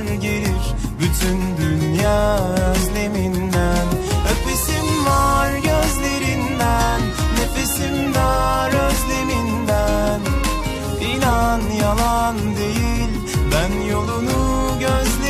dar gelir bütün dünya özleminden. Öpesim var gözlerinden Nefesim dar özleminden. İnan yalan değil Ben yolunu gözlerim